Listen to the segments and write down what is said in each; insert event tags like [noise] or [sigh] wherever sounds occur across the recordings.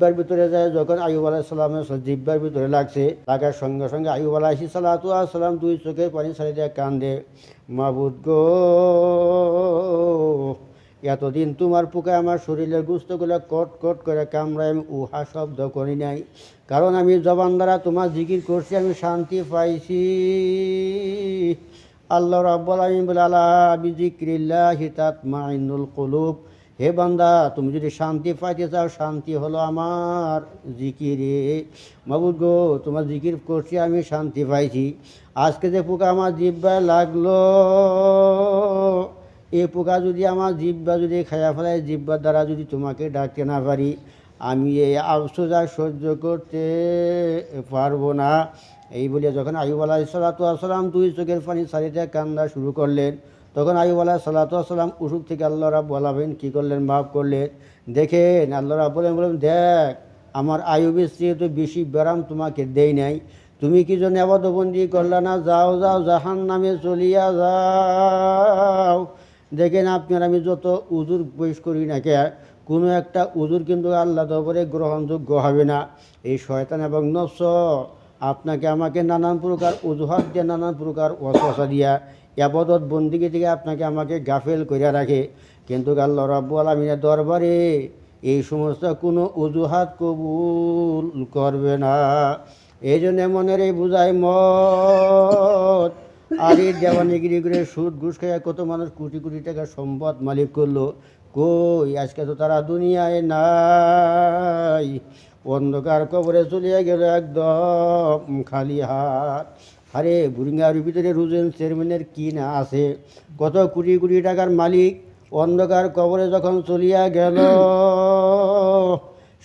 জিব্বার ভিতরে যায়, যখন আয়ুব আলাহিসাল্লামের জিব্বার ভিতরে লাগছে, লাগার সঙ্গে সঙ্গে আয়ুব আলাহি সাল্লাতু আসসালাম দুই চোখে পানি ছাড়ি দিয়ে কান্দে। মাবুদ গো, এতদিন তোমার পোকা আমার শরীরের গুস্তগুলো কট কট করে কামড়ায় আমি উহা শব্দ করি নাই। কারণ আমি জবান দ্বারা তোমার জিকির করছি, আমি শান্তি পাইছি। আল্লাহ রাব্বুল আলামিন বলে, আলা বিজিক্রিল্লাহি তাতমাইন্নুল কুলুব। হে বান্দা, তুমি যদি শান্তি পাইতে চাও, শান্তি হলো আমার জিকিরে মাবুদ গো, তোমার জিকির করছি, আমি শান্তি পাইছি। আজকে যে পোকা আমার জিব্বায় লাগল এই পোকা যদি আমার জিব্বা যদি খায়া ফেলায়, জিব্বার দ্বারা যদি তোমাকে ডাকতে না পারি, আমি এই আর সহ্য করতে পারব না। এই বলে যখন আয়ুব আলাহ সালাতু আসসালাম দুই চোখের পানি সারিতে কান্দা শুরু করলেন তখন আয়ুব আলাহ আসসালাম উসুক থেকে আল্লাহ রাব বলাবেন, কী করলেন, মাফ করলেন। দেখেন আল্লাহ রাব বলেন বলেন, দেখ, আমার আয়ুবের চেয়ে তো বেশি ব্যারাম তোমাকে দেই নাই। তুমি কি জন্য আবাদবন্দি করলে না? যাও যাও জাহান নামে চলিয়া যাও। দেখেন, আপনার আমি যত উজুর বয়স করি না কে, কোনো একটা উজুর কিন্তু আল্লাহ দরবারে গ্রহণযোগ্য হবে না। এই শয়তান এবং নফস, আপনাকে আমাকে নানান প্রকার অজুহাত দিয়ে, নানান প্রকার অসহসা দিয়া আবাদত বন্দিকে থেকে আপনাকে আমাকে গাফেল করিয়া রাখে। কিন্তু আল্লাহ রাব্বু আলমিনের দরবারে এই সমস্ত কোনো অজুহাত কবুল করবে না। এই জন্য মনের এই বুঝাই মত আর এই দেওয়ানিগিরি করে সুদ ঘুষ খাইয়া কত মানুষ কোটি কোটি টাকা সম্পদ মালিক করল। কই, আজকে তো তারা দুনিয়ায় নাই। অন্ধকার কবরে চলিয়া গেল একদম খালি হাত। আরে বুরিঙ্গার ভিতরে রুজেন চেয়ারম্যানের কি না আছে? কত কোটি কোটি টাকার মালিক, অন্ধকার কবরে যখন চলিয়া গেল,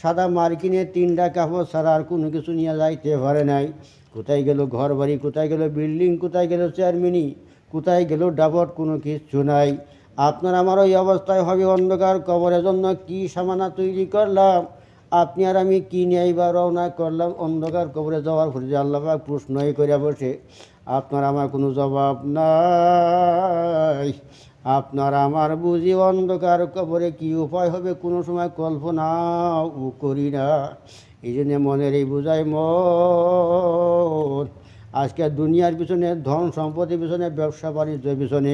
সাদা মার্কিনে তিনটা কাপড় ছাড়া আর কোনো কিছু নিয়ে যাইতে পারে নাই। কোথায় গেল ঘর বাড়ি কোথায় গেল বিল্ডিং, কোথায় গেল চেয়ারম্যানি কোথায় গেল ডাবট, কোনো কিছু নাই। আপনার আমার ওই অবস্থায় হবে অন্ধকার কবরের জন্য কি সামানা তৈরি করলাম? আপনি আর আমি কি নিয়ে বা রওনা করলাম? অন্ধকার কবরে যাওয়ার পরে যে প্রশ্নই করে বসে, আপনার আমার কোনো জবাব নাই। আপনার আমার বুঝি অন্ধকার কবরে কি উপায় হবে? কোনো সময় কল্পনাও করি না। এই জন্য মনের এই বোঝায় মন। আজকে দুনিয়ার পিছনে, ধন সম্পত্তির পিছনে, ব্যবসা বাণিজ্যের পিছনে,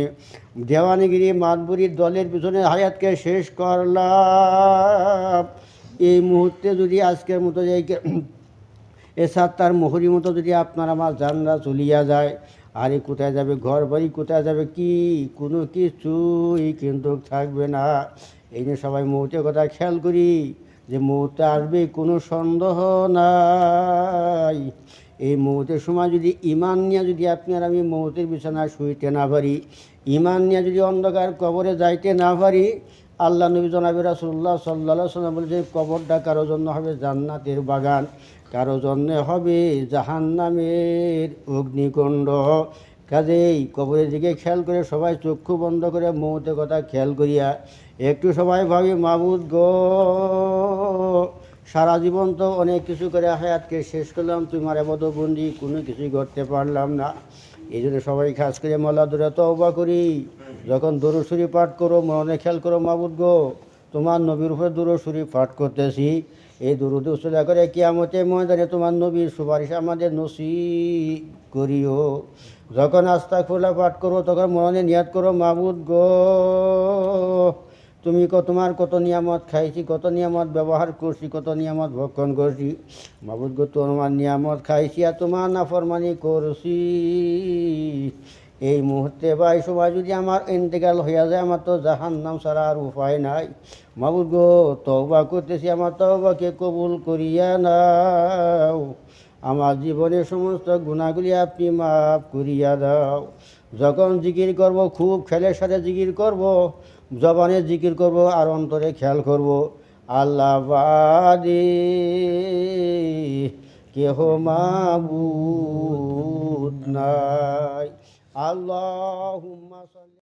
দেওয়ানিগিরি, মাতবুরির দলের পিছনে হায়াতকে শেষ করলাম। এই মুহূর্তে যদি আজকের মতো যাই [clears throat] এসার তার মোহরি মতো যদি আপনার আমার জানরা চলিয়া যায়, আরে কোথায় যাবে ঘর বাড়ি, কোথায় যাবে কি, কোনো কিছুই কিন্তু থাকবে না। এই নিয়ে সবাই মুহূর্তের কথা খেয়াল করি যে মুহূর্তে আসবে কোনো সন্দেহ নাই। এই মুহূর্তের সময় যদি ইমান নিয়ে যদি আপনি আর আমি মুহূর্তের বিছানায় শুইতে না পারি, ইমান নিয়ে যদি অন্ধকার কবরে যাইতে না পারি আল্লাহ নবী জনাবি রাসুল্লাহ সাল্লা সাল্লাম বলে, যে কবরটা কারও জন্য হবে জান্নাতের বাগান, কারও জন্যে হবে জাহান্নামের অগ্নিকুণ্ড। কাজেই কবরের দিকে খেয়াল করে সবাই চক্ষু বন্ধ করে মৌতে কথা খেয়াল করিয়া একটু সবাই ভাবি, মাবুদ গো, সারা জীবন তো অনেক কিছু করে হায়াতকে শেষ করলাম, তোমার বন্ধি কোনো কিছুই করতে পারলাম না। এই জন্য সবাই খাস করে মলা দূরে তওবা করি। যখন দরুসুরি পাঠ করো, মনে খেয়াল করো মাবুদ গো, তোমার নবীর উপরে দূরসুরি পাঠ করতেছি। এই দুরুদ উসুলা করে কিয়ামতে ময়দানে তোমার নবীর সুপারিশ আমাদের নসি করিও। যখন আস্তা খোলা পাঠ করো, তখন মনে নিয়াত করো, মাবুদ গো, তুমি তোমার কত নিয়ামত খাইছি, কত নিয়ামত ব্যবহার করছি, কত নিয়ামত ভক্ষণ করছি। মাবুদ গো, তোমার নিয়ামত খাইছি আর তোমার নাফরমানি করছি। এই মুহূর্তে বা এই সময় যদি আমার ইন্তেকাল হইয়া যায়, আমার তো জাহান নাম ছাড়া আর উপায় নাই। মাবুদ গো, তওবা করতেছি, আমার তওবাকে কবুল করিয়া নাও। আমার জীবনের সমস্ত গুণাগুলি আপনি মাফ করিয়া দাও। যখন জিকির করব, খুব খেলের সাথে জিকির করব, জবানে জিকির করব, আর অন্তরে খেয়াল করব, আল্লাহ বাদে, কেহ মাবুদ নাই। আল্লাহ